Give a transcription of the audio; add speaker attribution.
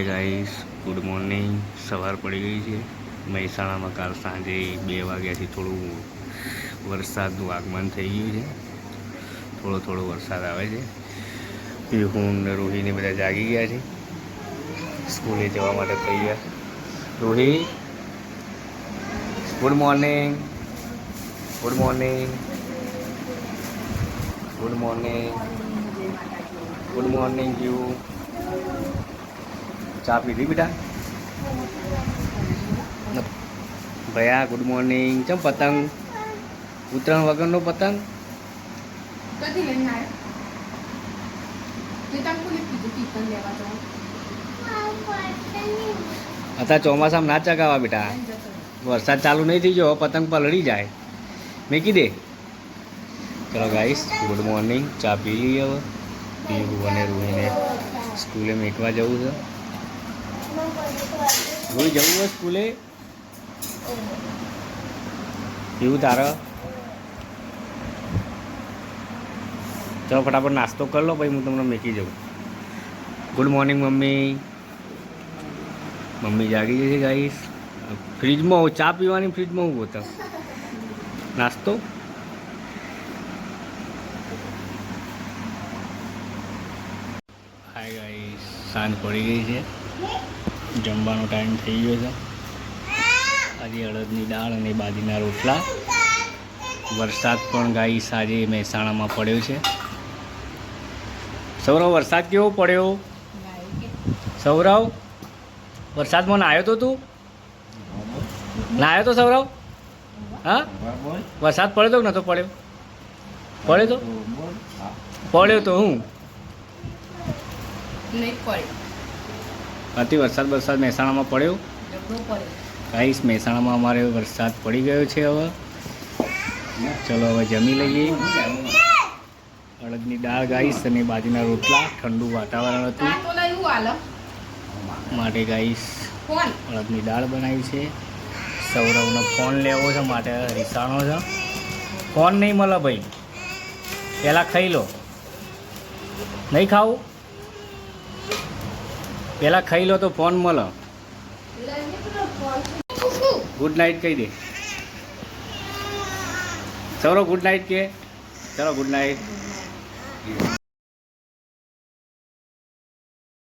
Speaker 1: Hi guys good morning સવાર પડી ગઈ છે. મહેસાણામાં કાલ સાંજે બે વાગ્યાથી થોડું વરસાદનું આગમન થઈ ગયું છે. થોડો થોડો વરસાદ આવે છે. હું ને રોહીને બધા જાગી ગયા છે. સ્કૂલે જવા માટે તૈયાર. Rohi good morning good morning good morning good morning you ચા પીધી બેટા? ભયા ગુડ મોર્નિંગ ચમ પતંગ? ઉત્તરાયણ વગરનો પતંગ? અત્યારે ચોમાસામાં ના ચગાવવા બેટા. વરસાદ ચાલુ નહીં થઈ ગયો પતંગ પલળી જાય. મેકી દે ચલો ગાઈસ ગુડ મોર્નિંગ ચા પી લઈએ હવે. પીવું અને રૂહીને. સ્કૂલે મેકવા જવું છે. રૂહી જવું હોય સ્કૂલે? એવું તારે? ચલો ફટાફટ નાસ્તો કરી લો, પછી હું તમને મેકી જાઉં ગુડ મોર્નિંગ મમ્મી. મમ્મી જાગી જશે ગાઈશ ફ્રીજમાં ચા પીવાની ફ્રીજમાં હું બોતા નાસ્તો? હાય ગાઈસ સાંજ પડી ગઈ છે. જમવાનો ટાઈમ થઈ ગયો છે. આજે અડદની દાળ અને બાજરીના રોટલા. વરસાદ પણ ગાઈસ આજે મહેસાણામાં પડ્યો છે. સૌરવ વરસાદ કેવો પડ્યો? સૌરવ વરસાદમાં નાહ્યો તો તું? નાહ્યો તો સૌરવ? હા? વરસાદ પડ્યો તો નતો પડ્યો? પડ્યો તો? પડ્યો તો હું?
Speaker 2: નહીં
Speaker 1: અતિ વરસાદ વરસાદ મહેસાણામાં પડ્યો? ગાઈસ મહેસાણામાં અમારે વરસાદ પડી ગયો છે હવે. ચલો હવે જમી લઈએ. અડદની દાળ ગાઈસ અને બાજરીના રોટલા ઠંડુ વાતાવરણ હતું. માટે ગાઈસ અડદની દાળ બનાવી છે. સૌરવનો ફોન લેવો છે માટે રીસાણો છે. ફોન નહીં મળે ભાઈ. પહેલાં ખાઈ લો. નહીં ખાવું? પહેલાં ખાઈ લો તો ફોન મળો. ગુડ નાઇટ કહી દે. ચલો ગુડ નાઇટ કે. ચલો ગુડ નાઇટ